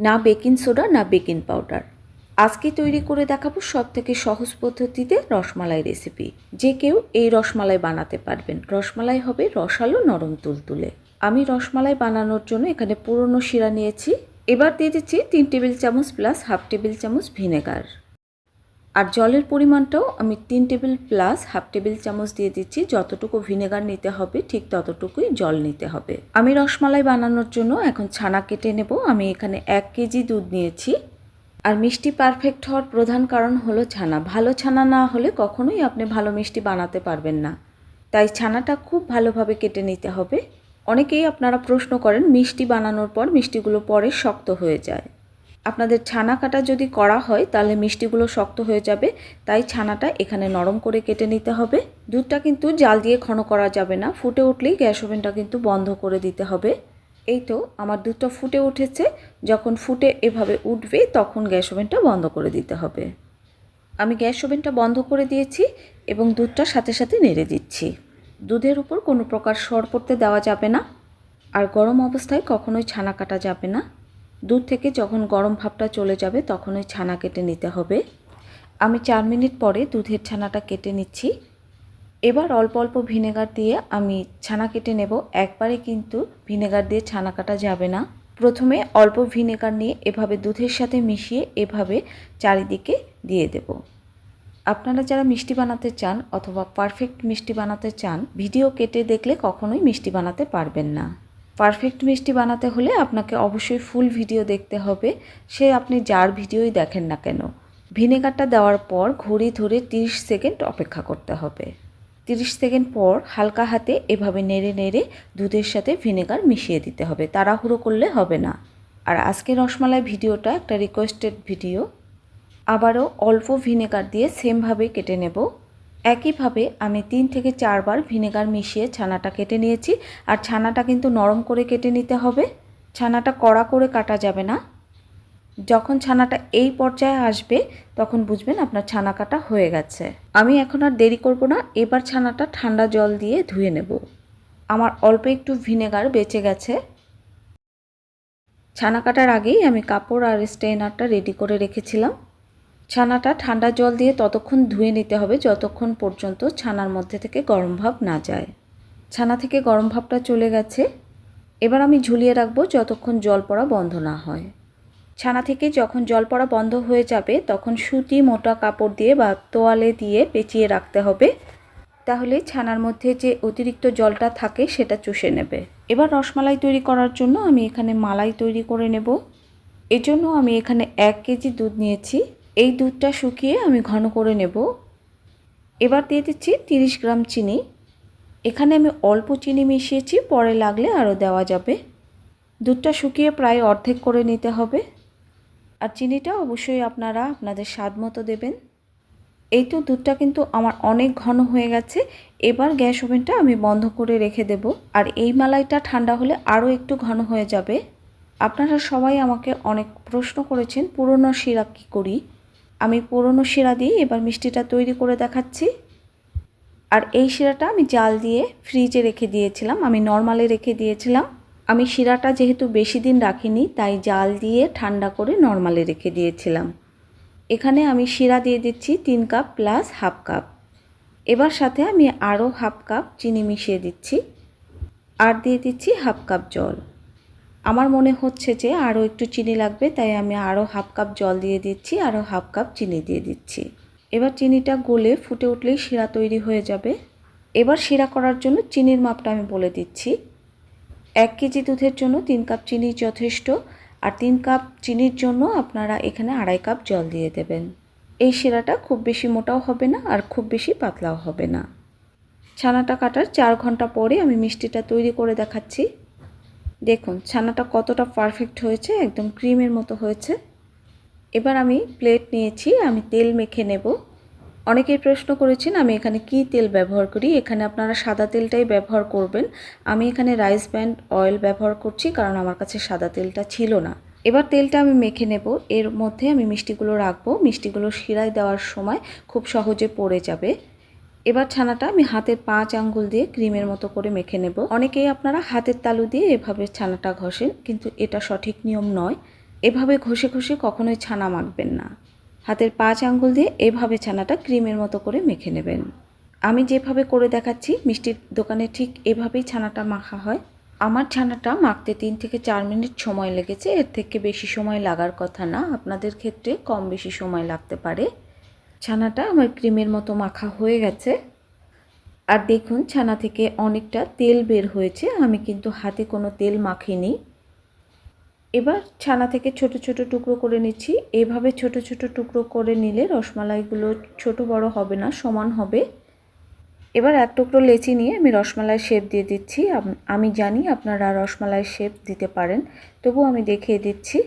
না baking soda, না baking powder. আজকে তৈরি করে দেখাবো সব থেকে সহজ পদ্ধতিতে রসমালাই রেসিপি। যে কেউ এই রসমালাই বানাতে পারবেন। রসমালাই হবে রসালো নরম তুলতুলে। আমি রসমালাই বানানোর জন্য এখানে পুরনো শিরা নিয়েছি। এবার দিয়ে দিচ্ছি তিন টেবিল চামচ প্লাস হাফ টেবিল চামচ ভিনেগার। আর জলের পরিমাণটাও আমি তিন টেবিল প্লাস হাফ টেবিল চামচ দিয়ে দিচ্ছি। যতটুকু ভিনেগার নিতে হবে, ঠিক ততটুকুই জল নিতে হবে। আমি রসমালাই বানানোর জন্য এখন ছানা কেটে নেব। আমি এখানে এক কেজি দুধ নিয়েছি। আর মিষ্টি পারফেক্ট হওয়ার প্রধান কারণ হলো ছানা। ভালো ছানা না হলে কখনোই আপনি ভালো মিষ্টি বানাতে পারবেন না। তাই ছানাটা খুব ভালোভাবে কেটে নিতে হবে। অনেকেই আপনারা প্রশ্ন করেন, মিষ্টি বানানোর পর মিষ্টিগুলো পরে শক্ত হয়ে যায়। আপনাদের ছানা কাটা যদি করা হয়, তাহলে মিষ্টিগুলো শক্ত হয়ে যাবে, তাই ছানাটা এখানে নরম করে কেটে নিতে হবে। দুধটা কিন্তু জাল দিয়ে ঘন করা যাবে না, ফুটে উঠলেই গ্যাস ওভেনটা কিন্তু বন্ধ করে দিতে হবে। এই তো আমার দুধটা ফুটে উঠেছে, যখন ফুটে এভাবে উঠবে, তখন গ্যাস ওভেনটা বন্ধ করে দিতে হবে। আমি গ্যাস ওভেনটা বন্ধ করে দিয়েছি এবং দুধটার সাথে সাথে নেড়ে দিচ্ছি। দুধের উপর কোনো প্রকার সর পড়তে দেওয়া যাবে না, আর গরম অবস্থায় কখনোই ছানা কাটা যাবে না। দুধ থেকে যখন গরম ভাবটা চলে যাবে, তখন ওই ছানা কেটে নিতে হবে। আমি চার মিনিট পরে দুধের ছানাটা কেটে নিচ্ছি। এবার অল্প অল্প ভিনেগার দিয়ে আমি ছানা কেটে নেব। একবারে কিন্তু ভিনেগার দিয়ে ছানা কাটা যাবে না। প্রথমে অল্প ভিনেগার নিয়ে এভাবে দুধের সাথে মিশিয়ে এভাবে চারিদিকে দিয়ে দেব। আপনারা যারা মিষ্টি বানাতে চান অথবা পারফেক্ট মিষ্টি বানাতে চান, ভিডিও কেটে দেখলে কখনোই মিষ্টি বানাতে পারবেন না। পারফেক্ট মিষ্টি বানাতে হলে আপনাকে অবশ্যই ফুল ভিডিও দেখতে হবে। সে আপনি যার ভিডিওই দেখেন না কেন। ভিনেগারটা দেওয়ার পর ঘড়ি ধরে 30 সেকেন্ড অপেক্ষা করতে হবে। 30 সেকেন্ড পর হালকা হাতে এভাবে নেড়ে নেড়ে দুধের সাথে ভিনেগার মিশিয়ে দিতে হবে। তাড়াহুড়ো করলে হবে না। আর আজকে রসমালাই ভিডিওটা একটা রিকোয়েস্টেড ভিডিও আবারও অল্প ভিনেগার দিয়ে সেমভাবে কেটে নেব। একইভাবে আমি তিন থেকে চারবার ভিনেগার মিশিয়ে ছানাটা কেটে নিয়েছি। আর ছানাটা কিন্তু নরম করে কেটে নিতে হবে। ছানাটা কড়া করে কাটা যাবে না। যখন ছানাটা এই পর্যায়ে আসবে, তখন বুঝবেন আপনার ছানা কাটা হয়ে গেছে। আমি এখন আর দেরি করব না। এবার ছানাটা ঠান্ডা জল দিয়ে ধুয়ে নেব। আমার অল্প একটু ভিনেগার বেঁচে গেছে। ছানা কাটার আগেই আমি কাপড় আর স্টেনারটা রেডি করে রেখেছিলাম। ছানাটা ঠান্ডা জল দিয়ে ততক্ষণ ধুয়ে নিতে হবে যতক্ষণ পর্যন্ত ছানার মধ্যে থেকে গরম ভাব না যায়। ছানা থেকে গরম ভাবটা চলে গেছে। এবার আমি ঝুলিয়ে রাখব যতক্ষণ জল পড়া বন্ধ না হয়। ছানা থেকে যখন জল পড়া বন্ধ হয়ে যাবে, তখন সুতি মোটা কাপড় দিয়ে বা তোয়ালে দিয়ে পেঁচিয়ে রাখতে হবে। তাহলে ছানার মধ্যে যে অতিরিক্ত জলটা থাকে, সেটা চুষে নেবে। এবার রসমালাই তৈরি করার জন্য আমি এখানে মালাই তৈরি করে নেব। এজন্য আমি এখানে এক কেজি দুধ নিয়েছি। এই দুধটা শুকিয়ে আমি ঘন করে নেব। এবার দিয়ে দিচ্ছি তিরিশ গ্রাম চিনি। এখানে আমি অল্প চিনি মিশিয়েছি, পরে লাগলে আরও দেওয়া যাবে। দুধটা শুকিয়ে প্রায় অর্ধেক করে নিতে হবে। আর চিনিটা অবশ্যই আপনারা আপনাদের স্বাদ মতো দেবেন। এই তো দুধটা কিন্তু আমার অনেক ঘন হয়ে গেছে। এবার গ্যাস ওভেনটা আমি বন্ধ করে রেখে দেব। আর এই মালাইটা ঠান্ডা হলে আরও একটু ঘন হয়ে যাবে। আপনারা সবাই আমাকে অনেক প্রশ্ন করেছেন, পুরনো শিরা কী করি? আমি পুরনো শিরা দিয়ে এবার মিষ্টিটা তৈরি করে দেখাচ্ছি। আর এই শিরাটা আমি জাল দিয়ে ফ্রিজে রেখে দিয়েছিলাম, আমি নর্মালে রেখে দিয়েছিলাম। আমি শিরাটা যেহেতু বেশি দিন রাখিনি, তাই জাল দিয়ে ঠান্ডা করে নর্মালে রেখে দিয়েছিলাম। এখানে আমি শিরা দিয়ে দিচ্ছি তিন কাপ প্লাস হাফ কাপ। এবার সাথে আমি আরও হাফ কাপ চিনি মিশিয়ে দিচ্ছি। আর দিয়ে দিচ্ছি হাফ কাপ জল। আমার মনে হচ্ছে যে আরও একটু চিনি লাগবে, তাই আমি আরও হাফ কাপ জল দিয়ে দিচ্ছি, আরও হাফ কাপ চিনি দিয়ে দিচ্ছি। এবার চিনিটা গলে ফুটে উঠলেই শিরা তৈরি হয়ে যাবে। এবার শিরা করার জন্য চিনির মাপটা আমি বলে দিচ্ছি। এক কেজি দুধের জন্য তিন কাপ চিনি যথেষ্ট, আর তিন কাপ চিনির জন্য আপনারা এখানে আড়াই কাপ জল দিয়ে দেবেন। এই শিরাটা খুব বেশি মোটাও হবে না, আর খুব বেশি পাতলাও হবে না। ছানাটা কাটার চার ঘণ্টা পরে আমি মিষ্টিটা তৈরি করে দেখাচ্ছি। দেখুন, ছানাটা কতটা পারফেক্ট হয়েছে, একদম ক্রিমের মতো হয়েছে। এবার আমি প্লেট নিয়েছি, আমি তেল মেখে নেব। অনেকেই প্রশ্ন করেছেন, আমি এখানে কি তেল ব্যবহার করি? এখানে আপনারা সাদা তেলটাই ব্যবহার করবেন। আমি এখানে রাইস ব্যান্ড অয়েল ব্যবহার করছি, কারণ আমার কাছে সাদা তেলটা ছিল না। এবার তেলটা আমি মেখে নেব। এর মধ্যে আমি মিষ্টিগুলো রাখব। মিষ্টিগুলো শিরায় দেওয়ার সময় খুব সহজে পড়ে যাবে। এবার ছানাটা আমি হাতের পাঁচ আঙ্গুল দিয়ে ক্রিমের মতো করে মেখে নেব। অনেকেই আপনারা হাতের তালু দিয়ে এভাবে ছানাটা ঘষেন, কিন্তু এটা সঠিক নিয়ম নয়। এভাবে ঘষে ঘষে কখনোই ছানা মাখবেন না। হাতের পাঁচ আঙ্গুল দিয়ে এভাবে ছানাটা ক্রিমের মতো করে মেখে নেবেন। আমি যেভাবে করে দেখাচ্ছি, মিষ্টির দোকানে ঠিক এভাবেই ছানাটা মাখা হয়। আমার ছানাটা মাখতে তিন থেকে চার মিনিট সময় লেগেছে। এর থেকে বেশি সময় লাগার কথা না। আপনাদের ক্ষেত্রে কম বেশি সময় লাগতে পারে। ছানাটা আমার ক্রিমের মতো মাখা হয়ে গেছে। আর দেখুন, ছানা থেকে অনেকটা তেল বের হয়েছে। আমি কিন্তু হাতে কোনো তেল মাখিনি। এবার ছানা থেকে ছোট ছোট টুকরো করে নিচ্ছি। এভাবে ছোট ছোট টুকরো করে নিলে রসমালাইগুলো ছোট বড় হবে না, সমান হবে। এবার এক টুকরো লেচি নিয়ে আমি রসমালাই শেপ দিয়ে দিচ্ছি। আমি জানি আপনারা রসমালাই শেপ দিতে পারেন তবু আমি দেখিয়ে দিচ্ছি।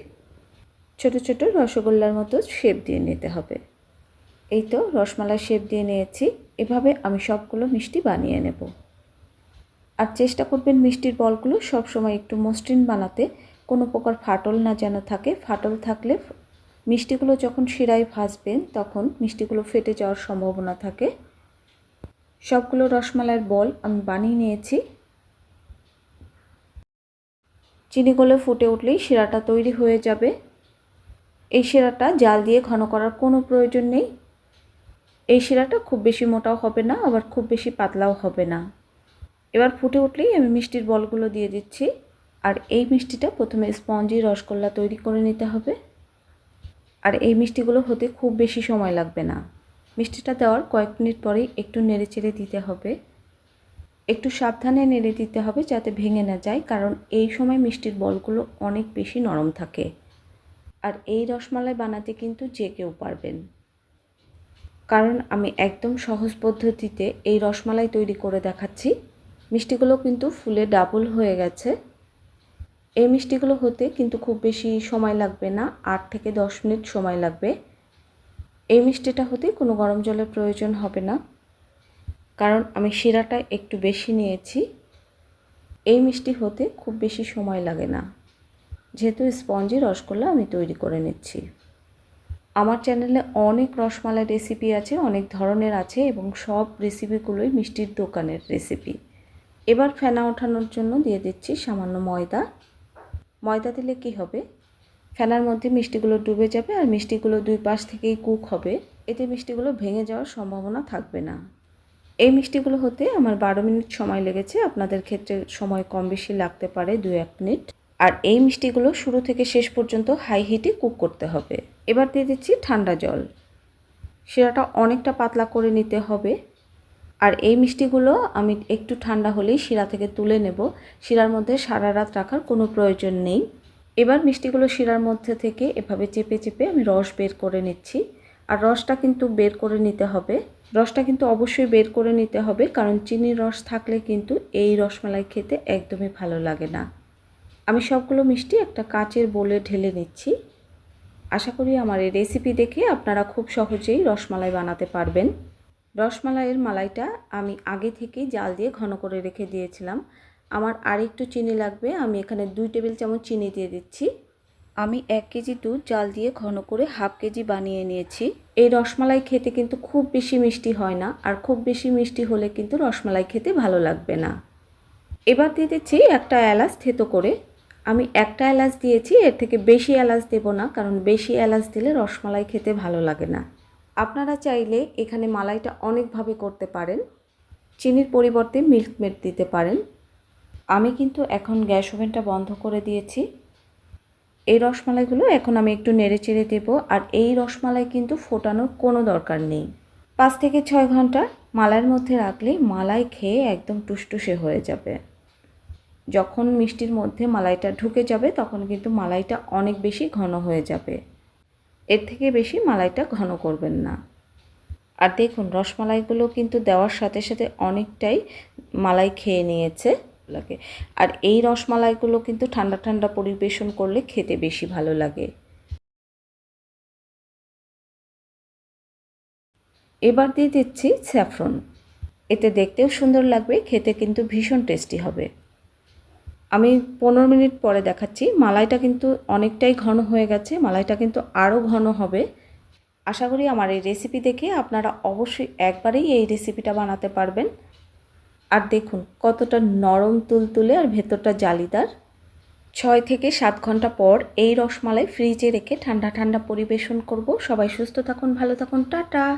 ছোট ছোট রসগোল্লার মতো শেপ দিয়ে নিতে হবে। এই তো রসমালাই শেপ দিয়ে নিয়েছি, এভাবে আমি সবগুলো মিষ্টি বানিয়ে নেব। আর চেষ্টা করবেন মিষ্টির বলগুলো সব সময় একটু মসৃণ বানাতে, কোনো প্রকার ফাটল না যেন থাকে। ফাটল থাকলে মিষ্টিগুলো যখন শিরায় ভাজবেন, তখন মিষ্টিগুলো ফেটে যাওয়ার সম্ভাবনা থাকে। সবগুলো রসমালাইয়ের বল আমি বানিয়ে নিয়েছি। চিনি গলে ফুটে উঠলেই শিরাটা তৈরি হয়ে যাবে। এই শিরাটা জাল দিয়ে ঘন করার কোনো প্রয়োজন নেই। এই শিরাটা খুব বেশি মোটাও হবে না, আবার খুব বেশি পাতলাও হবে না। এবার ফুটে উঠলেই আমি মিষ্টির বলগুলো দিয়ে দিচ্ছি। আর এই মিষ্টিটা প্রথমে স্পঞ্জি, রসগোল্লা তৈরি করে নিতে হবে। আর এই মিষ্টিগুলো হতে খুব বেশি সময় লাগবে না। মিষ্টিটা দেওয়ার কয়েক মিনিট পরেই একটু নেড়ে চেড়ে দিতে হবে। একটু সাবধানে নেড়ে দিতে হবে যাতে ভেঙে না যায়, কারণ এই সময় মিষ্টির বলগুলো অনেক বেশি নরম থাকে। আর এই রসমালাই বানাতে কিন্তু যে কেউ পারবেন। কারণ আমি একদম সহজ পদ্ধতিতে এই রসমালাই তৈরি করে দেখাচ্ছি। মিষ্টিগুলো কিন্তু ফুলে ডাবল হয়ে গেছে। এই মিষ্টিগুলো হতে কিন্তু খুব বেশি সময় লাগবে না, আট থেকে দশ মিনিট সময় লাগবে। এই মিষ্টিটা হতে কোনো গরম জলের প্রয়োজন হবে না। কারণ আমি শিরাটা একটু বেশি নিয়েছি। এই মিষ্টি হতে খুব বেশি সময় লাগে না। যেহেতু স্পঞ্জি রসগোল্লা আমি তৈরি করে নিচ্ছি। আমার চ্যানেলে অনেক রসমালাই রেসিপি আছে, অনেক ধরনের আছে এবং সব রেসিপিগুলোই মিষ্টির দোকানের রেসিপি এবার ফেনা ওঠানোর জন্য দিয়ে দিচ্ছি সামান্য ময়দা। ময়দা দিলে কি হবে? ফেনার মধ্যে মিষ্টিগুলো ডুবে যাবে আর মিষ্টিগুলো দুই পাশ থেকেই কুক হবে। এতে মিষ্টিগুলো ভেঙে যাওয়ার সম্ভাবনা থাকবে না। এই মিষ্টিগুলো হতে আমার বারো মিনিট সময় লেগেছে। আপনাদের ক্ষেত্রে সময় কম বেশি লাগতে পারে দু এক মিনিট। আর এই মিষ্টিগুলো শুরু থেকে শেষ পর্যন্ত হাই হিটে কুক করতে হবে। এবার দিয়ে দিচ্ছি ঠান্ডা জল। শিরাটা অনেকটা পাতলা করে নিতে হবে। আর এই মিষ্টিগুলো আমি একটু ঠান্ডা হলেই শিরা থেকে তুলে নেব। শিরার মধ্যে সারা রাত রাখার কোনো প্রয়োজন নেই। এবার মিষ্টিগুলো শিরার মধ্যে থেকে এভাবে চেপে চেপে আমি রস বের করে নিচ্ছি। আর রসটা কিন্তু বের করে নিতে হবে। রসটা কিন্তু অবশ্যই বের করে নিতে হবে, কারণ চিনির রস থাকলে কিন্তু এই রসমালাই খেতে একদমই ভালো লাগে না। আমি সবগুলো মিষ্টি একটা কাচের বোলে ঢেলে নিচ্ছি। আশা করি আমার এই রেসিপি দেখে আপনারা খুব সহজেই রসমালাই বানাতে পারবেন। রসমালাইয়ের মালাইটা আমি আগে থেকেই জাল দিয়ে ঘন করে রেখে দিয়েছিলাম। আমার আর একটু চিনি লাগবে, আমি এখানে দুই টেবিল চামচ চিনি দিয়ে দিচ্ছি। আমি এক কেজি দুধ জাল দিয়ে ঘন করে হাফ কেজি বানিয়ে নিয়েছি। এই রসমালাই খেতে কিন্তু খুব বেশি মিষ্টি হয় না, আর খুব বেশি মিষ্টি হলে কিন্তু রসমালাই খেতে ভালো লাগবে না। এবার দিয়ে দিচ্ছি একটা এলাচ থেতো করে। আমি একটা এলাচ দিয়েছি, এর থেকে বেশি এলাচ দেব না, কারণ বেশি এলাচ দিলে রসমালাই খেতে ভালো লাগে না। আপনারা চাইলে এখানে মালাইটা অনেকভাবে করতে পারেন। চিনির পরিবর্তে মিল্ক মেড দিতে পারেন। আমি কিন্তু এখন গ্যাস ওভেনটা বন্ধ করে দিয়েছি। এই রসমালাইগুলো এখন আমি একটু নেড়ে চেড়ে দেবো, আর এই রসমালাই কিন্তু ফোটানোর কোনো দরকার নেই। পাঁচ থেকে ছয় ঘণ্টা মালাইয়ের মধ্যে রাখলেই মালাই খেয়ে একদম টুসটুসে হয়ে যাবে। যখন মিষ্টির মধ্যে মালাইটা ঢুকে যাবে, তখন কিন্তু মালাইটা অনেক বেশি ঘন হয়ে যাবে। এর থেকে বেশি মালাইটা ঘন করবেন না। আর দেখুন, রসমালাইগুলো কিন্তু দেওয়ার সাথে সাথে অনেকটাই মালাই খেয়ে নিয়েছে লাগে। আর এই রসমালাইগুলো কিন্তু ঠান্ডা ঠান্ডা পরিবেশন করলে খেতে বেশি ভালো লাগে। এবার দিয়ে দিচ্ছি স্যাফরন। এতে দেখতেও সুন্দর লাগবে, খেতে কিন্তু ভীষণ টেস্টি হবে। আমি পনেরো মিনিট পরে দেখাচ্ছি। মালাইটা কিন্তু অনেকটাই ঘন হয়ে গেছে। মালাইটা কিন্তু আরও ঘন হবে। আশা করি আমার এই রেসিপি দেখে আপনারা অবশ্যই একবারেই এই রেসিপিটা বানাতে পারবেন। আর দেখুন, কতটা নরম, তুলতুলে আর ভেতরটা জালিদার। ছয় থেকে সাত ঘণ্টা পর এই রসমালাই ফ্রিজে রেখে ঠান্ডা ঠান্ডা পরিবেশন করব। সবাই সুস্থ থাকুন, ভালো থাকুন। টাটা!